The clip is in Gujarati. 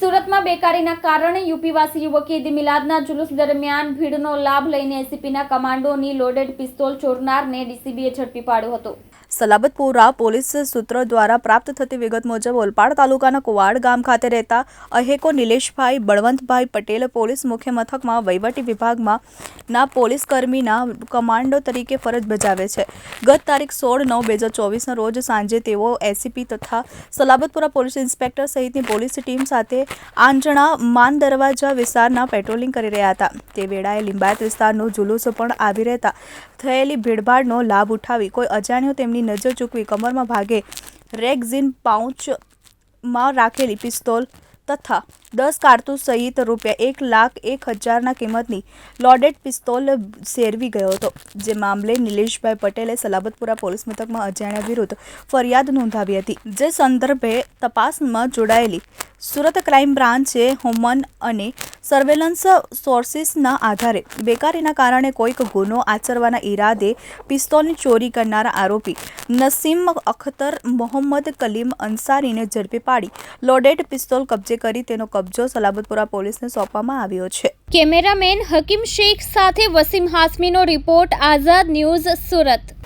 સુરતમાં બેકારીના કારણે યુપીવાસી યુવકે ઈદ મિલાદના જુલુસ દરમિયાન ભીડનો લાભ લઈને એસીપીના કમાન્ડોની લોડેડ પિસ્તોલ ચોરનારને ડીસીબીએ ઝડપી પાડ્યો હતો. સલાબતપુરા પોલીસ સૂત્રો દ્વારા પ્રાપ્ત થતી વિગત મુજબ ઓલપાડ તાલુકાના કુવાડ ગામ ખાતે રહેતા અહેકો નિલેશભાઈ બળવંતભાઈ પટેલ પોલીસ મુખ્ય મથકમાં વહીવટી વિભાગમાં ના પોલીસ કર્મીના કમાન્ડો તરીકે ફરજ બજાવે છે. ગત તારીખ સોળ નવ બે હજાર ચોવીસના રોજ સાંજે તેઓ એસીપી તથા સલાબતપુરા પોલીસ ઇન્સ્પેક્ટર સહિતની પોલીસ ટીમ સાથે આંજણા માન દરવાજા વિસ્તારના પેટ્રોલિંગ કરી રહ્યા હતા. તે વેળાએ લિંબાયત વિસ્તારનો જુલુસ પણ આવી રહેતા થયેલી ભીડભાડનો લાભ ઉઠાવી કોઈ અજાણ્યો તેમની નજર ચૂકવી કમરમાં ભાગે રેગઝીન પાઉચમાં રાખેલી પિસ્તોલ તથા દસ કારતૂસ સહિત રૂપિયા એક લાખ એક હજારના કિંમતની લોડેડ પિસ્તોલ સેરવી ગયો હતો. જે મામલે નિલેશભાઈ પટેલે સલાબતપુરા પોલીસ મથકમાં અજાણ્યા વિરુદ્ધ ફરિયાદ નોંધાવી હતી. જે સંદર્ભે તપાસમાં જોડાયેલી સુરત ક્રાઇમ બ્રાન્ચે હુમન અને સર્વેલન્સ સોર્સિસના આધારે બેકારીના કારણે કોઈક ગુનો આચરવાના ઈરાદે પિસ્તોલની ચોરી કરનારા આરોપી નસીમ અખ્તર મોહમ્મદ કલીમ અંસારીને ઝડપી પાડી. લોડેડ પિસ્તોલ કબજે કરી તેનો કબજો સલાબતપુરા પોલીસને સોંપવામાં આવ્યો છે. કેમેરામેન હકીમ શેખ સાથે વસીમ હાસમીનો રિપોર્ટ, આઝાદ ન્યૂઝ સુરત.